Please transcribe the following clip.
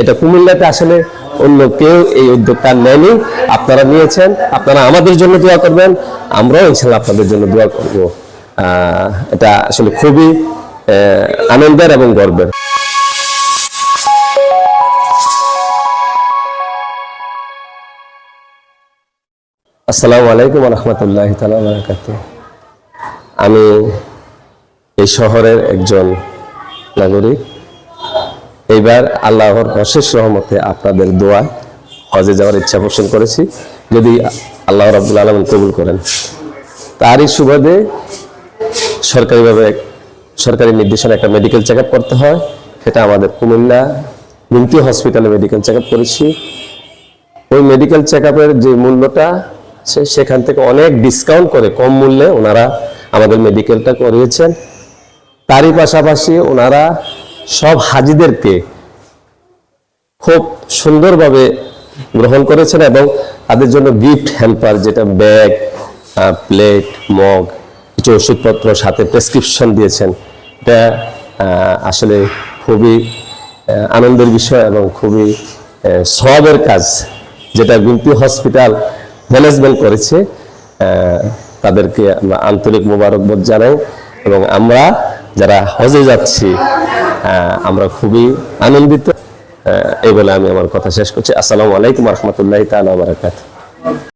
এটা কুমিল্লাতে আসলে অন্য কেউ এই উদ্যোগটা নেয়নি। আপনারা নিয়েছেন, আপনারা আমাদের জন্য দোয়া করবেন, আমরাও ইনশাল্লাহ আপনাদের জন্য দোয়া করব। এটা আসলে খুবই আনন্দের এবং গর্বের। আসসালামু আলাইকুম রহমতুল্লাহ তালা আমি এই শহরের একজন নাগরিক। এইবার আল্লাহর অশেষ রহমতে আপনাদের দোয়া হজে যাওয়ার ইচ্ছা পোষণ করেছি। যদি আল্লাহ রাবুল আলম কবুল করেন। তারই সুবাদে সরকারিভাবে সরকারি নির্দেশনা একটা মেডিকেল চেক করতে হয়। সেটা আমাদের কুমিল্লা মিন্টি হসপিটালে মেডিকেল চেক করেছি। ওই মেডিকেল চেক যে মূল্যটা আছে সেখান থেকে অনেক ডিসকাউন্ট করে কম মূল্যে ওনারা আমাদের মেডিকেলটা করিয়েছেন। তারই পাশাপাশি ওনারা সব হাজিদেরকে খুব সুন্দরভাবে গ্রহণ করেছেন এবং তাদের জন্য গিফট হ্যাম্পার যেটা ব্যাগ প্লেট মগ কিছু ওষুধপত্র সাথে প্রেসক্রিপশন দিয়েছেন। এটা আসলে খুবই আনন্দের বিষয় এবং খুবই সওয়াবের কাজ। যেটা বিনতি হসপিটাল ম্যানেজমেন্ট করেছে তাদেরকে আন্তরিক মোবারকবাদ জানাই এবং আমরা যারা হজে যাচ্ছি আমরা খুবই আনন্দিত। আহ, এই বলে আমি আমার কথা শেষ করছি। আসসালামু আলাইকুম রহমতুল্লাহ তালা বারাকাত